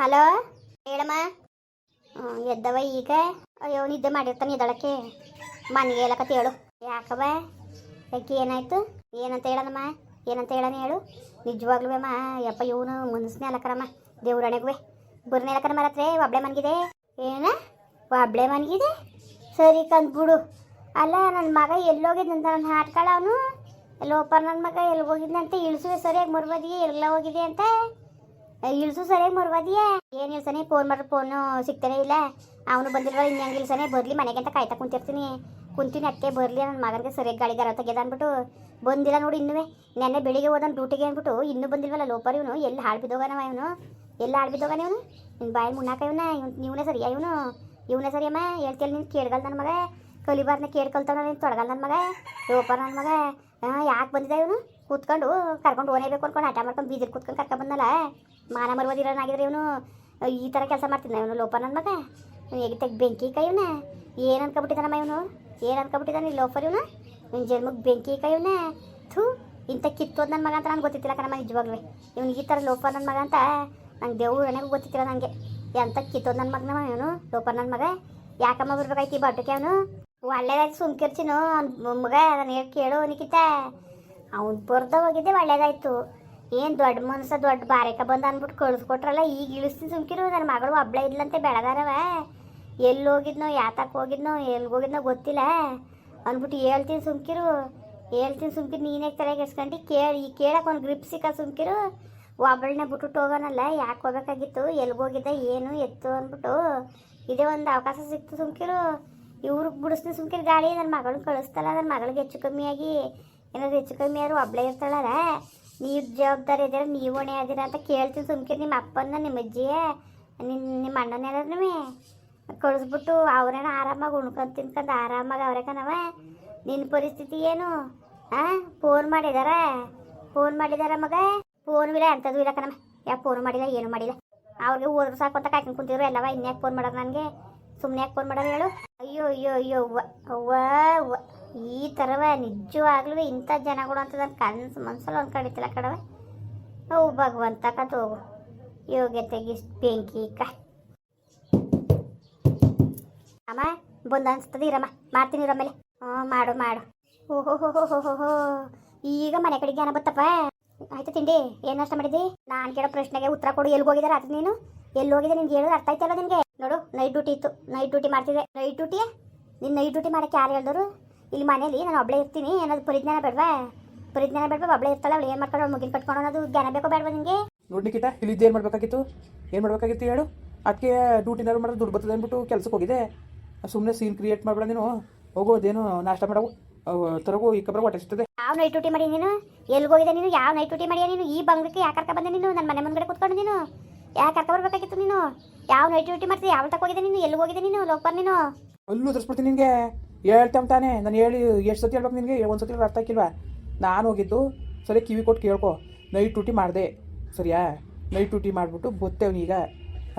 Hello? ಹೇಳಮ್ಮ. ಎದ್ದವ ಈಗ? ಅಯ್ಯೋ, ನಿದ್ದೆ ಮಾಡಿರ್ತಾನೆ ಎದ್ದಳಕ್ಕೆ. ಮನೆಗೆ ಹೇಳಕತ್ತ ಹೇಳು. ಯಾಕವ ಯಾಕೆ ಏನಾಯ್ತು? ಏನಂತ ಹೇಳನಮ್ಮ? ಏನಂತ ಹೇಳನ ಹೇಳು. ನಿಜವಾಗ್ಲೂ ಅಮ್ಮ, ಯಪ್ಪ, ಇವನು ಮನಸ್ಸನ್ನೇ ಅಲಕರಮ್ಮ ದೇವ್ರಣೆಗುವೆ ಬುರ್ನೆ ಅಲಕರ ಮರತ್ರೆ ಒಬ್ಳೆ ಮನ್ಗಿದೆ. ಏನ? ಒಬ್ಳೆ ಮನ್ಗಿದೆ? ಸರಿ ಕಂದ್ಬಿಡು ಅಲ್ಲ ನನ್ನ ಮಗ ಎಲ್ಲೋಗಿದ್ದಂತ ನನ್ನ ಹಾಟ್ಕಳ ಅವನು. ಎಲ್ಲೋಪ ನನ್ನ ಮಗ ಎಲ್ಲಿ ಹೋಗಿದ್ನಂತೆ? ಇಳಿಸುವೆ, ಸರಿಯಾಗಿ ಮರ್ಬದಿ ಎಲ್ಲ ಹೋಗಿದೆ ಅಂತ. ಇಳಿಸು ಸರಿಯಾಗಿ ಮರ್ವಾದಿಯಾ. ಏನು ಇಳ್ಸನೆ ಫೋನ್ ಮಾಡ್ರಿ ಫೋನು ಸಿಗ್ತಾನೆ ಇಲ್ಲ. ಅವನು ಬಂದಿರೋ ಇನ್ನು ಹೆಂಗೆ ಇಳ್ಸನೆ ಬರಲಿ ಮನೆಗೆ ಅಂತ ಕಾಯ್ತಾ ಕುಂತಿರ್ತೀನಿ. ಕುಂತೀನಿ ಅಕ್ಕೆ, ಬರಲಿ ನನ್ನ ಮಗನಿಗೆ ಸರಿಯಾಗಿ ಗಾಳಿ ಗಾರ ತೆಗೆದ ಅಂದ್ಬಿಟ್ಟು. ಬಂದಿಲ್ಲ ನೋಡಿ ಇನ್ನೂ ನೆನ್ನೆ ಬೆಳಿಗ್ಗೆ ಹೋದನ್ ಡ್ಯೂಟಿಗೆ ಅಂದ್ಬಿಟ್ಟು, ಇನ್ನೂ ಬಂದಿಲ್ವಲ್ಲ ಲೋಪರ್ ಇವನು? ಎಲ್ಲಿ ಹಾಳು ಬಿದ್ದೋಗನವ ಇವನು? ಎಲ್ಲಿ ಹಾಳು ಬಿದ್ದೋಗನ ಇವನು? ನಿನ್ನ ಬಾಯಿ ಮುನ್ನಾಕ ಇವನ? ಇವ್ನು ಸರಿಯ ಇವನು? ಇವನೇ ಸರಿಯಮ್ಮ? ಹೇಳ್ತಿಲ್ಲ ನೀನು, ಕೇಳ್ಗಲ್ ನನ್ನ ಮಗ. ಕಲಿಬಾರ್ನ ಕೇಳ್ಕೊಳ್ತಾವ ನೀನು ತೊಡಗಲ್ ನನ್ನ ಮಗ. ಲೋಪರ್ ನನ್ನ ಮಗ. ಯಾಕೆ ಬಂದಿದ್ದ ಇವನು? ಕೂತ್ಕೊಂಡು ಕರ್ಕೊಂಡು ಓನೇಬೇಕು ಅನ್ಕೊಂಡು ಆಟ ಮಾಡ್ಕೊಂಡು ಬೀದಿರ್ ಕೂತ್ಕೊಂಡು ಕರ್ಕೊಂಡು ಬಂದಲ್ಲ ಮಾನ ಮರ್ವದಿರೋನಾಗಿದ್ರೆ ಇವನು ಈ ಥರ ಕೆಲಸ ಮಾಡ್ತಿದ್ನ ಇವನು ಲೋಪ ನನ್ನ ಮಗ. ಹೇಗೆ ತೆಗ್ ಬೆಂಕಿ ಕೈ ಏನು ಅನ್ಕೊಬಿಟ್ಟಿದ್ದಾನಮ್ಮ ಇವನು? ಏನು ಅನ್ಕೊಬಿಟ್ಟಿದ್ದಾನೆ ಈ ಲೋಫರ್ ಇವನು? ಇವ್ನ ಜನ್ಮಕ್ಕೆ ಬೆಂಕಿ ಕೈ ಥೂ, ಇಂಥ ಕಿತ್ತೋದು ನನ್ನ ಮಗ ಅಂತ ನನಗೆ ಗೊತ್ತಿತ್ತಿಲ್ಲ ಕಣಮ್ಮ ನಿಜವಾಗ್ಲೂ. ಇವ್ನು ಈ ಥರ ಲೋಫರ್ ನನ್ನ ಮಗ ಅಂತ ನಂಗೆ ದೇವ್ರು ನನಗೂ ಗೊತ್ತಿತ್ತಿಲ್ಲ ನನಗೆ ಎಂತ ಕಿತ್ತೋದು ನನ್ನ ಮಗನಮ್ಮ ಇವನು, ಲೋಫರ್ ನನ್ನ ಮಗ? ಯಾಕಮ್ಮ ಬರ್ಬೇಕಾಯ್ತು ಈ ಬಟ್ಟಕ್ಕೆ ಅವನು? ಒಳ್ಳೇದಾಯ್ತು ಸುಮ್ಕಿರ್ಚಿನು, ಅವ್ನ ಮಗ ನಾನು ಹೇಳಿ ಕೇಳು ನಿಖಿತ. ಅವ್ನು ಬರ್ದ ಹೋಗಿದ್ದೆ ಒಳ್ಳೇದಾಯ್ತು. ಏನು ದೊಡ್ಡ ಮನುಷ್ಯ ದೊಡ್ಡ ಬಾರೇಕ ಬಂದ ಅಂದ್ಬಿಟ್ಟು ಕಳಿಸ್ಕೊಟ್ರಲ್ಲ, ಈಗ ಇಳಿಸ್ತೀನಿ ಸುಮ್ಕಿರು ನನ್ನ ಮಗಳು ಒಬ್ಳೆ ಇದ್ಲಂತೆ ಬೆಳಗಾರವ. ಎಲ್ಲಿ ಹೋಗಿದ್ನೋ ಯಾತಕ್ಕೆ ಹೋಗಿದ್ನೋ ಎಲ್ಲಿ ಹೋಗಿದ್ನೋ ಗೊತ್ತಿಲ್ಲ. ಅಂದ್ಬಿಟ್ಟು ಹೇಳ್ತೀನಿ ಸುಮ್ಕಿರು ಹೇಳ್ತೀನಿ ಸುಮ್ಕಿರು, ನೀನೇ ತಲೆಗೆ ಎಸ್ಕೊಂಡು, ಕೇಳಿ, ಈ ಕೇಳಕ್ಕೆ ಒಂದು ಗ್ರಿಪ್ ಸಿಕ್ಕ ಸುಮ್ಕಿರು. ಒಬ್ಬಳನ್ನೇ ಬಿಟ್ಬಿಟ್ಟು ಹೋಗೋಣಲ್ಲ ಯಾಕೆ ಹೋಗ್ಬೇಕಾಗಿತ್ತು ಎಲ್ಲಿ ಹೋಗಿದ್ದ, ಏನು, ಎತ್ತು ಅಂದ್ಬಿಟ್ಟು. ಇದೇ ಒಂದು ಅವಕಾಶ ಸಿಕ್ತು ಸುಮ್ಕಿರು. ಇವ್ರಿಗೆ ಬಿಡಿಸ್ತೀನಿ ಸುಮ್ಕಿರು ಗಾಳಿ ನನ್ನ ಮಗಳನ್ನ ಕಳಿಸ್ತಲ್ಲ ನನ್ನ ಮಗಳಿಗೆ ಹೆಚ್ಚು ಕಮ್ಮಿಯಾಗಿ ಏನಾದ್ರು ಹೆಚ್ಚು ಕಮ್ಮಿ ಆದ್ರೂ ಒಬ್ಳೆ ಇರ್ತಾಳಲ್ಲ. ನೀವು ಜವಾಬ್ದಾರಿ ಇದ್ದೀರ, ನೀವು ಹೊಣೆ ಅದೀರ ಅಂತ ಕೇಳ್ತೀವಿ ಸುಮ್ಕಿರಿ ನಿಮ್ಮ ಅಪ್ಪನ ನಿಮ್ಮ ಅಜ್ಜಿಯೇ ನಿನ್ನ ನಿಮ್ಮ ಅಣ್ಣನ ಏನಾದ್ರೂ ಕಳಿಸ್ಬಿಟ್ಟು ಅವ್ರೇನ ಆರಾಮಾಗಿ ಉಣ್ಕೊಂಡು ತಿನ್ಕೊಂಡು ಆರಾಮಾಗಿ ಅವ್ರೆ ನಿನ್ನ ಪರಿಸ್ಥಿತಿ ಏನು? ಹಾಂ ಫೋನ್ ಮಾಡಿದಾರ? ಫೋನ್ ಮಾಡಿದಾರ ಮಗ? ಫೋನ್ ಇಲ್ಲ ಅಂಥದ್ದು ಇಲ್ಲ ಕಣಮ್ಮ ಯಾಕೆ ಫೋನ್ ಮಾಡಿಲ್ಲ, ಏನು ಮಾಡಿಲ್ಲ. ಅವ್ರಿಗೆ ಹೋದ್ರು ಸಾಕು ಅಂತ ಕಾಯ್ಕೊಂಡು ಕುಂತಿದ್ರು ಎಲ್ಲವ ಇನ್ಯಾಕೆ ಫೋನ್ ಮಾಡೋದು ನನಗೆ? ಸುಮ್ಮನೆ ಯಾಕೆ ಫೋನ್ ಮಾಡೋದು ಹೇಳು? ಅಯ್ಯೋ ಅಯ್ಯೋ ಅಯ್ಯೋ ಅವ್ವ ಅವ್ವ ಅವ್ವ. ಈ ಥರವ ನಿಜವಾಗ್ಲೂ ಇಂಥ ಜನಗಳು ಅಂತ ನನ್ನ ಕನ್ಸು ಮನ್ಸಲ್ಲಿ ಒಂದು ಕಡಿತಿಲ್ಲ ಕಡವೆ ಅವು ಭಗವಂತ ಕತ್ ಹೋಗು. ಯೋಗ್ಯತೆಗೆ ಬೆಂಕಿ, ಕ. ಅಮ್ಮ, ಬಂದ ಅನ್ಸ್ತದೆ, ಇರಮ್ಮ. ಮಾಡ್ತೀನಿ ಇರಮೇಲೆ ಹ್ಞೂ, ಮಾಡು ಮಾಡು. ಓಹೋ ಈಗ ಮನೆ ಕಡೆಗೆ ಏನ ಬತ್ತಪ್ಪ. ಆಯ್ತು ತಿಂಡಿ, ಏನು ನಷ್ಟ ಮಾಡಿದ್ದಿ ನಾನು ಕೇಳೋ ಪ್ರಶ್ನೆಗೆ ಉತ್ತರ ಕೊಡು. ಎಲ್ಲಿ ಹೋಗಿದ್ದಾರೆ ಅದು ನೀನು? ಎಲ್ಲಿ ಹೋಗಿದೆ ನಿನ್ಗೆ ಹೇಳೋದು ಅರ್ಥ ಆಯ್ತಲ್ಲ ನಿನಗೆ? ನೋಡು ನೈಟ್ ಡ್ಯೂಟಿ ಇತ್ತು. ನೈಟ್ ಡ್ಯೂಟಿ ಮಾಡ್ತಿದ್ದೆ. ನೈಟ್ ಡ್ಯೂಟಿ ನಿನ್ನ ನೈಟ್ ಡ್ಯೂಟಿ ಮಾಡಕ್ಕೆ ಯಾರು ಹೇಳಿದ್ರು? ಇಲ್ಲಿ ಮನೇಲಿ ನಾನು ಒಬ್ಳೆ ಇರ್ತೀನಿ ಏನಾದ್ರು ಪರಿಜ್ಞಾನ ಬೇಡವಾ? ಪರಿಜ್ಞಾನ ಬೇಡವಾ? ಒಬ್ಳೆ ಇರ್ತಾಳೆ ಅವಳು ಏನು ಮಾಡ್ಕೊಂಡು ಮುಗಿನ ಕಟ್ಕೊಂಡು ಅನ್ನೋದು ಜ್ಞಾನ ಬೇಕೋ ಬೇಡವಾ ನಿಮಗೆ ನೋಡಿ ಇಲ್ಲಿ ಇಲ್ಲಿದ್ದು ಏನು ಮಾಡಬೇಕಾಗಿತ್ತು? ಏನು ಮಾಡಬೇಕಾಗಿತ್ತು ಹೇಳು? ಅದಕ್ಕೆ ಡ್ಯೂಟಿನಾರು ಮಾಡಿದ್ರೆ ದುಡ್ಡು ಬರ್ತದೆ ಅಂದ್ಬಿಟ್ಟು ಕೆಲಸಕ್ಕೆ ಹೋಗಿದೆ ಸುಮ್ಮನೆ ಸೀನ್ ಕ್ರಿಯೇಟ್ ಮಾಡಬೇಡ ನೀನು. ಹೋಗೋದೇನು ನಾಷ್ಟ ಮಾಡವು. ತರಗು ಈ ಕಬ್ರ ಸಿಗ್ತದೆ ಯಾವ ನೈಟ್ ಡ್ಯೂಟಿ ಮಾಡಿ ನೀನು? ಎಲ್ಲಿ ಹೋಗಿದೆ ನೀನು? ಯಾವ ನೈಟ್ ಡ್ಯೂಟಿ ಮಾಡಿಯ ನೀನು? ಈ ಬಂಗಕ್ಕೆ ಯಾಕೆ ಕರ್ಕ ಬಂದೆ ನೀನು? ನನ್ನ ಮನೆ ಮುಂದ್ಗಡೆ ಕೂತ್ಕೊಂಡು ನೀನು. ಯಾಕೆ ಕರ್ಕ ಬರ್ಬೇಕಾಗಿತ್ತು ನೀನು? ಯಾವ ನೈಟ್ ಡ್ಯೂಟಿ ಮಾಡ್ತೀನಿ ಯಾವ ತಗೋಗಿದೆ ಹೋಗಿದೆ ನೀನು? ಎಲ್ಲಿ ಹೋಗಿದೆ ನೀನು? ಲೋಕರ್ ನೀನು. ಅಲ್ಲೂ ತರಿಸ್ಬಿಡ್ತೀನಿ ನಿನಗೆ. ಹೇಳ್ತಾನೆ ತಾನೆ. ನಾನು ಹೇಳಿ ಎಷ್ಟು ಸತಿ ಹೇಳ್ಬೇಕು ನಿನಗೆ? ಒಂದು ಸತಿ ಅರ್ಥ ಆಗಿಲ್ವಾ? ನಾನು ಹೋಗಿದ್ದು, ಸರಿ, ಕಿವಿ ಕೊಟ್ಟು ಕೇಳ್ಕೊ. ನೈಟ್ ಟೂಟಿ ಮಾಡಿದೆ. ಸರಿಯಾ? ನೈಟ್ ಟೂಟಿ ಮಾಡಿಬಿಟ್ಟು ಬತ್ತೇವನೀಗ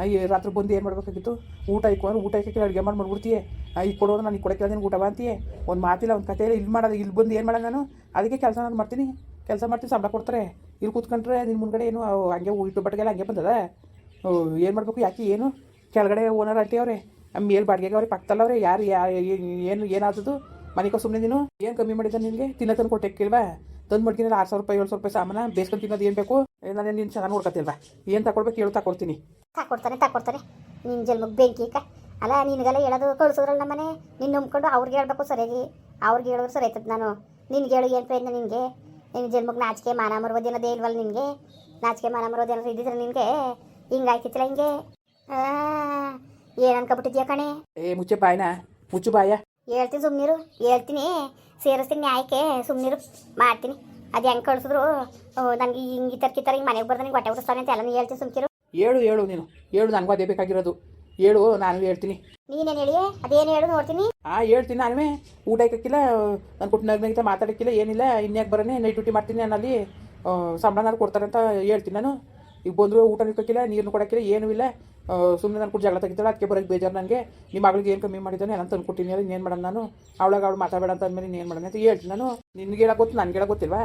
ಈ ರಾತ್ರಿ ಬಂದು ಏನು ಮಾಡಬೇಕಾಗಿತ್ತು? ಊಟ ಇಕ್ಕೊಂಡು ಊಟ ಇಕ್ಕಿ ಅಡುಗೆ ಮಾಡಿ ಮಾಡ್ಬಿಡ್ತೀಯ ಈಗ ಕೊಡೋದು ನಾನು ಈಗ ಕೊಡಕ್ಕೆ ನೀನು ಊಟ ಅಂತೀಯ? ಒಂದು ಮಾತಿಲ್ಲ, ಒಂದು ಕಥೆ ಇಲ್ಲ ಇಲ್ಲಿ ಮಾಡೋದು ಇಲ್ಲಿ ಬಂದು ಏನು ಮಾಡೋದು ನಾನು? ಅದಕ್ಕೆ ಕೆಲಸ ನಾನು ಮಾಡ್ತೀನಿ. ಕೆಲಸ ಮಾಡ್ತೀನಿ, ಸಂಬಳ ಕೊಡ್ತಾರೆ. ಇಲ್ಲಿ ಕೂತ್ಕೊಂಡ್ರೆ ನಿನ್ನ ಮುಂದ್ಗಡೆ ಏನು ಹಂಗೆ ಇಟ್ಟು ಬಟ್ಟೆಗೆಲ್ಲ ಹಂಗೆ ಬಂದದ? ಏನು ಮಾಡಬೇಕು? ಯಾಕೆ ಏನು? ಕೆಳಗಡೆ ಓನರ್ ಆಂಟಿ ಮೇಲ್ ಬಾಡಿಗೆಗೆ ಅವ್ರಿಗೆ ಪಕ್ಕದಲ್ಲ ಅವ್ರೆ, ಯಾರು, ಯಾ ಏನು ಏನಾದದು ಮನೆಗೆ ಸುಮ್ಮನೆ ನೀನು? ಏನು ಕಮ್ಮಿ ಮಾಡಿದ್ದ ನಿನಗೆ? ತಿನ್ನ ತಂದು ಕೊಟ್ಟೆ ಕೇಳ್ವಾ? ತಂದು ಮಾಡ್ತೀನಿ ಆರು ಸಾವಿರ ರೂಪಾಯಿ, ಏಳು ಸಾವಿರ ರೂಪಾಯಿ ಸಾಮಾನ, ಬೇಸ್ಕೊಂಡು ತಿನ್ನೋದು ಏನು ಬೇಕು? ನಾನು ನೀನು ಚೆನ್ನಾಗಿ ನೋಡ್ಕೊತಿಲ್ವಾ? ಏನು ತಗೊಳ್ಬೇಕು ಹೇಳು ತಗೊಳ್ತೀನಿ ತಕೊಡ್ತಾನೆ ತಕೊಡ್ತಾನೆ. ನಿನ್ನ ಜನ್ಮಕ್ಕೆ ಬೆಂಕಿ ಕ ಅಲ್ಲ, ನಿನಗೆಲ್ಲ ಹೇಳೋದು ಕಳಿಸೋದ್ರಲ್ಲ ನಮ್ಮನೆ? ನಿನ್ನ ನಂಬ್ಕೊಂಡು ಅವ್ರಿಗೆ ಹೇಳ್ಬೇಕು ಸರಿಯಾಗಿ. ಅವ್ರಿಗೆ ಹೇಳಿದ್ರು ಸರಿ ಆಯ್ತದ ನಾನು. ನಿನ್ಗೆ ಹೇಳು ಏನು ಪ್ರಯತ್ನ ನಿನಗೆ? ನಿನ್ನ ಜನ್ಮಕ್ಕೆ ನಾಚಿಕೆ, ಮಾನ ಮರುವುದು ಅನ್ನೋದೇ ಇಲ್ವಲ್ಲ ನಿನಗೆ? ನಾಚಿಕೆ, ಮಾನ ಮರುವುದು ಏನಾದ್ರು ಇದ್ದಿದ್ರೆ ನಿನಗೆ ಹಿಂಗಾಯ್ತಿತ್ತಲ್ಲ ಹಿಂಗೆ? ಏನು ಅನ್ಕೊಬಿಟ್ಟಿದ್ಯಾ ಕಣೆ? ಏ ಮುಚ್ಚೆ ಬಾಯ್ನ ಮುಚ್ಚು ಬಾಯ ಹೇಳ್ತೀನಿ ಸುಮ್ನಿರು ಹೇಳ್ತೀನಿ. ಸೇರಿಸ್ತೀನಿ ನ್ಯಾಯಕ್ಕೆ ಸುಮ್ನಿರು ಮಾಡ್ತೀನಿ. ಅದು ಹೆಂಗೆ ಕಳಿಸಿದ್ರು ನನಗೆ ಹಿಂಗೆ ಈ ಥರ ಹಿಂಗೆ ಮನೆಗೆ ಬರ್ದು ನಂಗೆ ಹೊಟ್ಟೆ ಉಡಿಸ್ತಾನೆ ಅಂತ ಎಲ್ಲ ಹೇಳ್ತೀನಿ ಸುಮ್ಕಿರು. ಹೇಳು ಹೇಳು ನೀನು. ಹೇಳು ನನಗೂ ಅದೇ ಬೇಕಾಗಿರೋದು. ಹೇಳು ನಾನು ಹೇಳ್ತೀನಿ. ನೀನೇನು ಹೇಳಿ? ಅದೇನು ಹೇಳು ನೋಡ್ತೀನಿ. ಆ ಹೇಳ್ತೀನಿ ನಾನುವೇ. ಊಟ ಇಕ್ಕಿಲ್ಲ ನನ್ನ ಕುಟುಂಬ ಮಾತಾಡಕ್ಕಿಲ್ಲ ಏನಿಲ್ಲ ಇನ್ಯಾಕೆ ಬರೋನೆ ನೈಟ್ ಡ್ಯೂಟಿ ಮಾಡ್ತೀನಿ ನಾನು ಅಲ್ಲಿ ಸಂಬಳ ನಾನು ಕೊಡ್ತಾರೆ ಅಂತ ಹೇಳ್ತೀನಿ ನಾನು. ಈಗ ಬಂದರೂ ಊಟ ಇಕ್ಕಿಲ್ಲ ನೀರನ್ನು ಕೊಡೋಕ್ಕಿಲ್ಲ ಏನೂ ಇಲ್ಲ. ಸುಮ್ಮನೆ ನಾನು ಕೂಡ ಜಗಳ ತೆಗಿತಾಳೆ ಅದಕ್ಕೆ ಬರೋಕ್ಕೆ ಬೇಜಾರು ನನಗೆ ನಿಮ್ಮ ಮಗಳಿಗೆ ಏನು ಕಮ್ಮಿ ಮಾಡಿದ್ದಾನೆ, ನಾನು ಅಂದ್ಕೊಟ್ಟಿನಿ ಅಲ್ಲಿ ಏನು ಮಾಡೋಣ ನಾನು? ಅವಳಾಗ ಅವಳು ಮಾತಾಡಬೇಡ ಅಂತ ಅಂದಮೇಲೆ ಏನು ಮಾಡೋಣ ಅಂತ ಹೇಳ್ತೀನಿ ನಾನು. ನಿನ್ಗೆ ಹೇಳಕ್ಕೆ ಗೊತ್ತು, ನನಗೆ ಹೇಳಕ್ಕೆ ಗೊತ್ತಿಲ್ವಾ?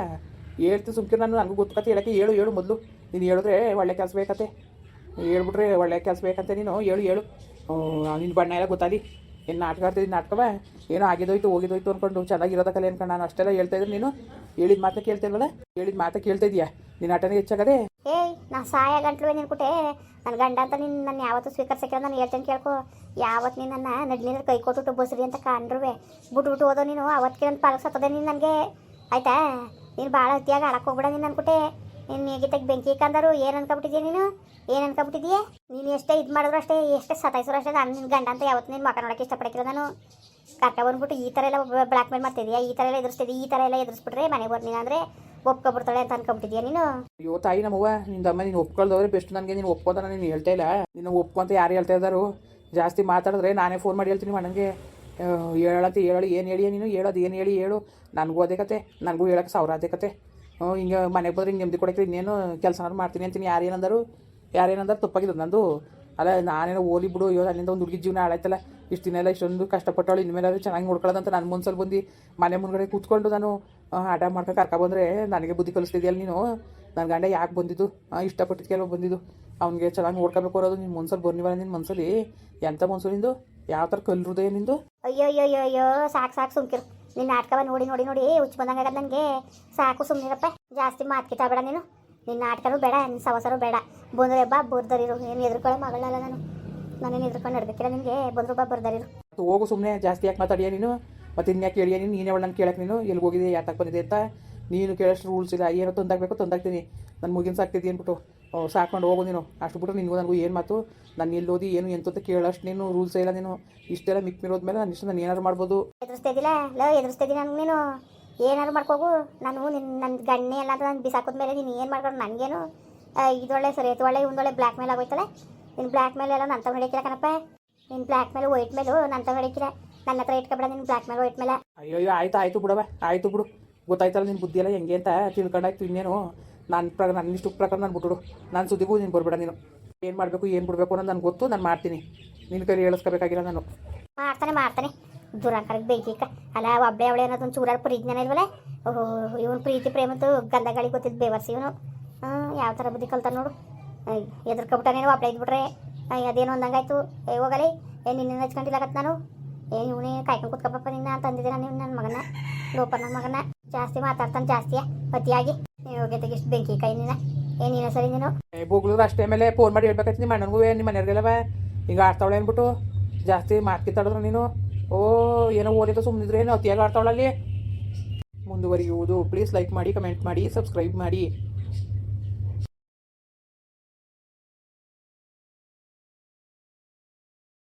ಹೇಳ್ತೀನಿ ಸುಮ್ಕೆ ನಾನು, ನನಗೂ ಗೊತ್ತು ಕತೆ ಹೇಳೋಕ್ಕೆ ಹೇಳು ಹೇಳು ಮೊದಲು. ನೀನು ಹೇಳಿದ್ರೆ ಒಳ್ಳೆ ಕೆಲಸ ಬೇಕತ್ತೆ ಹೇಳ್ಬಿಟ್ರೆ ಒಳ್ಳೆ ಕೆಲಸ ಬೇಕಂತೆ ನೀನು, ಹೇಳು ಹೇಳು. ನಿನ್ನ ಬಣ್ಣ ಎಲ್ಲ ಗೊತ್ತಾಲಿ ಏನು ನಾಟಕ ಆಡ್ತಿದ್ದೀನಿ ನಾಟಕವ? ಏನೋ ಆಗಿದೋಯ್ತು, ಹೋಗಿದೋಯ್ತು ಅಂದ್ಕೊಂಡು ಕಲೆ ಅನ್ಕೊಂಡು ನಾನು ಅಷ್ಟೆಲ್ಲ ಹೇಳ್ತಾ ಇದ್ರೆ ನೀನು ಹೇಳಿದ ಮಾತ ಕೇಳ್ತಿಲ್ವಲ್ಲ? ಹೇಳಿದ ಮಾತ ಕೇಳ್ತಾ ಇದೀಯಾ ನಿನ್ನ ಆಟನೇ ಹೆಚ್ಚಾಗದೆ? ಏಯ್, ನಾ ಸಾಯ ಗಂಟ್ಲು ನಿನ್ಕುಟೆ ನನ್ನ ಗಂಡ ಅಂತ ನಿನ್ನ ನನ್ನ ಯಾವತ್ತೂ ಸ್ವೀಕರಿಸಕ್ಕೆ ನಾನು ಹೇಳ್ತೇನೆ ಕೇಳ್ಕೊ. ಯಾವತ್ತು ನೀನು ನನ್ನ ನಡ್ಲಿನ ಕೈ ಕೊಟ್ಟು ಬಸ್ರಿ ಅಂತ ಕಾಣ್ರುವೆ ಬಿಟ್ಬಿಟ್ಟು ಹೋದೋ ನೀನು, ಅವತ್ತಿಗೆ ನನ್ನ ಪಾಲಕ್ ನೀನು ನನಗೆ. ಆಯ್ತಾ? ನೀನು ಭಾಳ ಅತಿಯಾಗಿ ಆಡಕ್ಕೆ ಹೋಗ್ಬಿಡ ನೀನು ಅನ್ಕುಟೆ ನೀನು ಎಗಿತಾಗ ಬೆಂಕಿ ಕಂದರು ಏನು ಅನ್ಕೊಬಿಟ್ಟಿದ್ಯಾ ನೀನು? ಏನು ಅನ್ಕೊಬಿಟ್ಟಿದ್ಯಾ ನೀನು ಎಷ್ಟೇ ಇದು ಮಾಡಿದ್ರು ಅಷ್ಟೇ, ಎಷ್ಟೇ ಸತಾಯಿಸ್ರು ಅಷ್ಟೇ ನಾನು ನಿನ್ನ ಗಂಡ ಅಂತ ಯಾವತ್ತು ನೀನು ಮಕ್ಕ ನೋಡೋಕೆ ಇಷ್ಟಪಡಕ್ಕಿಲ್ಲ ನಾನು. ಕರ್ಕ ಬಂದ್ಬಿಟ್ಟು ಈ ಥರ ಎಲ್ಲ ಬ್ಲ್ಯಾಕ್ ಮೇಲ್ ಮಾಡ್ತಿದ್ಯಾ? ಈ ಥರ ಎಲ್ಲ ಎದುರಿಸ್ತಿದ್ಯಾ? ಈ ಥರ ಎಲ್ಲ ಎದುರಿಸ್ಬಿಟ್ರೆ ಮನೆಗೆ ಬರ್ತೀನಿ ಅಂದರೆ ಒಪ್ಕೊಬಿಡ್ತಾಳೆ ಅಂತ ಅನ್ಕೊಬಿಟ್ಟಿದ್ಯಾ ನೀನು? ಅಯ್ಯೋ ತಾಯಿ ನಮ್ಮವ್ವ ಅಮ್ಮ ನೀನು ಒಪ್ಕೊಳ್ದವ್ರೆ ಬೆಸ್ಟ್ ನನಗೆ, ನೀನು ಒಪ್ಕೊಂತ ನೀನು ಹೇಳ್ತಾ ಇಲ್ಲ. ನೀನು ಒಪ್ಕೊಂತ ಯಾರು ಹೇಳ್ತಾ ಇದ್ದಾರು ಜಾಸ್ತಿ ಮಾತಾಡಿದ್ರೆ ನಾನೇ ಫೋನ್ ಮಾಡಿ ಹೇಳ್ತೀನಿ ಮನಂಗೆ ಹೇಳತ್ತೆ ಹೇಳಿ, ಏನು ಹೇಳಿ ನೀನು? ಹೇಳೋದು ಏನು ಹೇಳಿ ಹೇಳು. ನನಗೂ ಅದೇ ಕತೆ, ನನಗೂ ಹೇಳಕ್ಕೆ ಸಾವಿರ ಅದೇ ಕತೆ. ಹಿಂಗೆ ಮನೆಗೆ ಬಂದ್ರೆ ಹಿಂಗೆ ನೆಮ್ಮದಿ ಕೊಡಕ್ಕೆ ಇನ್ನೇನು ಕೆಲಸ ಮಾಡ್ತೀನಿ ಅಂತೀನಿ. ಯಾರೇನಂದರು ಯಾರೇನಂದರು ತಪ್ಪಾಗಿದ್ದು ನಂದು. ಅಲ್ಲ, ನಾನೇನೋ ಓಲಿ ಬಿಡು, ಅಯ್ಯೋ, ಅಲ್ಲಿಂದ ಒಂದು ಹುಡುಗಿ ಜೀವನ ಆಳೈತಲ್ಲ ಇಷ್ಟು ದಿನ ಎಲ್ಲ ಇಷ್ಟೊಂದು ಕಷ್ಟಪಟ್ಟವಳು, ಇನ್ಮೇಲೆ ಚೆನ್ನಾಗಿ ನೋಡ್ಕೊಳ್ಳೋದಂತ ನನ್ನ ಮುನ್ಸಲ್ಲಿ ಬಂದು ಮನೆ ಮುಂದ್ಗಡೆ ಕೂತ್ಕೊಂಡು ನಾನು ಆಟ ಮಾಡ್ಕೊಂಡು ಕರ್ಕೊ ಬಂದರೆ ನನಗೆ ಬುದ್ಧಿ ಕಲಿಸ್ತಿದ್ಯಲ್ಲ ನೀನು? ನನ್ನ ಗಂಡ ಯಾಕೆ ಬಂದಿದ್ದು? ಇಷ್ಟಪಟ್ಟಿದ್ದು ಕೆಲವು ಬಂದಿದ್ದು? ಅವ್ನಿಗೆ ಚೆನ್ನಾಗಿ ನೋಡ್ಕೋಬೇಕು ಅನ್ನೋದು ನಿನ್ನ ಮನ್ಸಲ್ಲಿ ಬರ್ನಿವಲ್ಲ ನಿನ್ನ ಮನ್ಸಲ್ಲಿ. ಎಂಥ ಮನ್ಸು ನಿಂದು? ಯಾವ ಥರ ಹೃದಯ ನಿಂದು? ಅಯ್ಯೋ ಅಯ್ಯೋ ಅಯ್ಯೋ ಸಾಕು ಸಾಕು ಸುಮ್ಕಿರು. ನಿನ್ನ ನಾಟಕವ ನೋಡಿ ನೋಡಿ ನೋಡಿ. ಹುಚ್ಚು ಬಂದಂಗಾಗದ ನನಗೆ. ಸಾಕು ಸುಮ್ಮನಿರಪ್ಪ ಜಾಸ್ತಿ ಮಾತು ಬೇಡ ನೀನು. ನಿನ್ನ ನಾಟಕನೂ ಬೇಡ ನಿನ್ನ ಸವಸರು ಬೇಡ. ಬಂದ್ರೆ ಬಾ ಬರ್ದರಿರು ಏನು ಎದುರ್ಕೊಳ್ಳೋ ಮಗಳಲ್ಲ ನಾನು. ನಾನೇನು ಎದುರ್ಕೊಂಡು ನಡ್ಬೇಕಿಲ್ಲ ನಿನಗೆ? ಬಂದ್ರು ಬಾ ಬರ್ದರಿರು ಹೋಗು ಸುಮ್ಮನೆ ಜಾಸ್ತಿ ಯಾಕೆ ಮಾತಾಡಿಯ ನೀನು? ಮತ್ತೆ ಇನ್ಯಾಕೆ ಕೇಳಿಯ ನೀನು? ನೀನೇ ಒಳ್ಳೆ ಕೇಳಕ್ಕೆ ನೀನು? ಎಲ್ಲಿ ಹೋಗಿದೆ ಯಾತಕ್ಕೆ ಬಂದಿದೆ ಅಂತ? ನೀನು ಕೇಳೋಷ್ಟು ರೂಲ್ಸ್ ಇಲ್ಲ. ಏನೋ ತೊಂದಾಗಬೇಕು, ತೊಂದಾಗ್ತೀನಿ. ನನ್ನ ಮುಗಿನ ಸಾಕ್ತಿದ್ದೀನಿ ಅಂದ್ಬಿಟ್ಟು ಸಾಕೊಂಡು ಹೋಗು ನೀನು. ಅಷ್ಟು ಬಿಟ್ಟು ನಿನಗೂ ನನಗೂ ಏನು ಮಾತು? ನಾನು ಎಲ್ಲಿ ಓದಿ ಏನು ಎಂತ ಕೇಳೋಷ್ಟು ನೀನು ರೂಲ್ಸ್ ಇಲ್ಲ ನೀನು ಇಷ್ಟೆಲ್ಲ ಮಿಕ್ ಮೇಲೆ ನಾನು ಇಷ್ಟು ನಾನು ಏನಾದ್ರು ಮಾಡ್ಬೋದು. ಎದುರಿಸ್ತಿದ್ದಿಲ್ಲ ಲೋ ಎದುರಿಸ್ತಿದ್ದಿ ನನಗೆ ನೀನು? ಏನಾದ್ರು ಮಾಡ್ಕೋಗು ನಾನು ನಿನ್ನ ನನ್ನ ಗಣ್ಣೆ ಎಲ್ಲ ನಾನು ಬಿಸಾಕೋದ್ಮೇಲೆ ನೀನು ಏನು ಮಾಡ್ಕೊಂಡು ನನಗೇನು? ಇದೊಳ್ಳೆ ಸರಿ ಆಯ್ತು. ಒಳ್ಳೆ ಒಂದೊಳ್ಳೆ ಬ್ಲ್ಯಾಕ್ ಮೇಲೆ ಆಗೋಯ್ತಲ್ಲ? ನಿನ್ನ ಬ್ಲ್ಯಾಕ್ ಮೇಲ್ ಎಲ್ಲ ನನ್ನ ತಗೊಂಡು ಹಿಡಿಕಿಲ್ಲ ಕಣಪ್ಪ. ನಿನ್ನ ಬ್ಲ್ಯಾಕ್ ಮೇಲೆ ವೈಟ್ ಮೇಲೆ ನನ್ನ ತಗೊಂಡು ಹಿಡಿಕಿಲ್ಲ ನನ್ನ ಹತ್ರ ಇಟ್ಕೊಬೇಡ ನಿನ್ನ ಬ್ಲ್ಯಾಕ್ ಮೇಲೆ ವೈಟ್ ಮೇಲೆ ಅಯ್ಯೋ ಆಯ್ತು ಆಯ್ತು ಆಯಿತು ಬಿಡವ ಆಯಿತು ಬಿಡು. ಗೊತ್ತಾಯ್ತಲ್ಲ ನಿನ್ನ ಬುದ್ಧಿ ಎಲ್ಲ ಹೆಂಗೆ ಅಂತ ತಿಳ್ಕೊಂಡಾಯ್ತು ಇನ್ನೇನು. ನನ್ನ ಪ್ರ ನನ್ನ ಇಷ್ಟು ಪ್ರಕಾರ ನಾನು ಬಿಟ್ಬಿಡು ನಾನು ಸುದ್ದಿಗೂ ನೀನು ಬರಬೇಡ ನೀನು. ಏನು ಮಾಡಬೇಕು, ಏನು ಬಿಡಬೇಕು ಅನ್ನೋದು ನನಗೆ ಗೊತ್ತು, ನಾನು ಮಾಡ್ತೀನಿ. ನಿನ್ನ ಕೈಲಿ ಹೇಳಿಸ್ಕೋಬೇಕಾಗಿಲ್ಲ ನಾನು. ಮಾಡ್ತಾನೆ ಮಾಡ್ತಾನೆ. ದುರಾಂಕರಕ್ಕೆ ಬೇಕೀಕ ಅಲ್ಲ ಒಬ್ಬಳೆ ಅವಳೆ ಅನ್ನೋದೊಂದು ಚೂರಾರು ಪ್ರೀತಿನೇ ಇಲ್ವಲ್ಲ? ಓಹೋ, ಇವನು ಪ್ರೀತಿ ಪ್ರೇಮದ್ದು ಗಂಧಗಳಿಗೆ ಗೊತ್ತಿದ್ದು ಬೇವರ್ಸಿ ಇವನು. ಯಾವ ಥರ ಬುದ್ಧಿ ಕಲ್ತಾನ ನೋಡು. ಎದುರ್ಕೊಬಿಟ್ಟಾನೇನೋ ಒಬ್ಬಳೆ ಇದ್ಬಿಟ್ರೆ. ಅದೇನು ಅಂದಂಗಾಯ್ತು. ಏ, ಹೋಗಲಿ. ಏ ನಿನ್ನ ಹಚ್ಕೊಂಡಿಲ್ಲಾಗತ್ತೆ ನಾನು. ಏನು ಇವನೇ ಕಾಯ್ಕೊಂಡು ಕೂತ್ಕೊಪ್ಪ ನಿನ್ನ ಅಂತಂದಿದ್ದೆ ನಾನು ನನ್ನ ಮಗನ ಲೋಪ ನನ್ನ ಮಗನ. ಜಾಸ್ತಿ ಮಾತಾಡ್ತಾನೆ ಜಾಸ್ತಿಯ ಪತಿಯಾಗಿ ಯೋಗ್ಯತೆಗೆ ಇಷ್ಟು ಬೆಂಕಿ ಕೈ ನಿನ್ನ ಏ ನೀನು ಸರಿ ನೀನು? ಬೋಗ್ಲು ಅಷ್ಟೇ ಮೇಲೆ ಫೋನ್ ಮಾಡಿ ಹೇಳ್ಬೇಕಾಯ್ತು ನಿಮ್ಮ ಅಣ್ಣನಿಗೂ ನಿಮ್ಮ ಮನೆಯವ್ರಿಗೆಲ್ಲವ ಈಗ ಆಡ್ತಾವಳೆ ಅಂದ್ಬಿಟ್ಟು, ಜಾಸ್ತಿ ಮಾತ್ಕಿತ್ತಾಡಿದ್ರು ನೀನು. ಓ, ಏನೋ ಓದಿದ್ದು ಸುಮ್ಮನಿದ್ರೆ ಏನು ಅತಿಯಾಗಿ ಆಡ್ತಾವಳಲ್ಲಿ. ಮುಂದುವರಿಯುವುದು. ಪ್ಲೀಸ್ ಲೈಕ್ ಮಾಡಿ ಕಮೆಂಟ್ ಮಾಡಿ ಸಬ್ಸ್ಕ್ರೈಬ್ ಮಾಡಿ.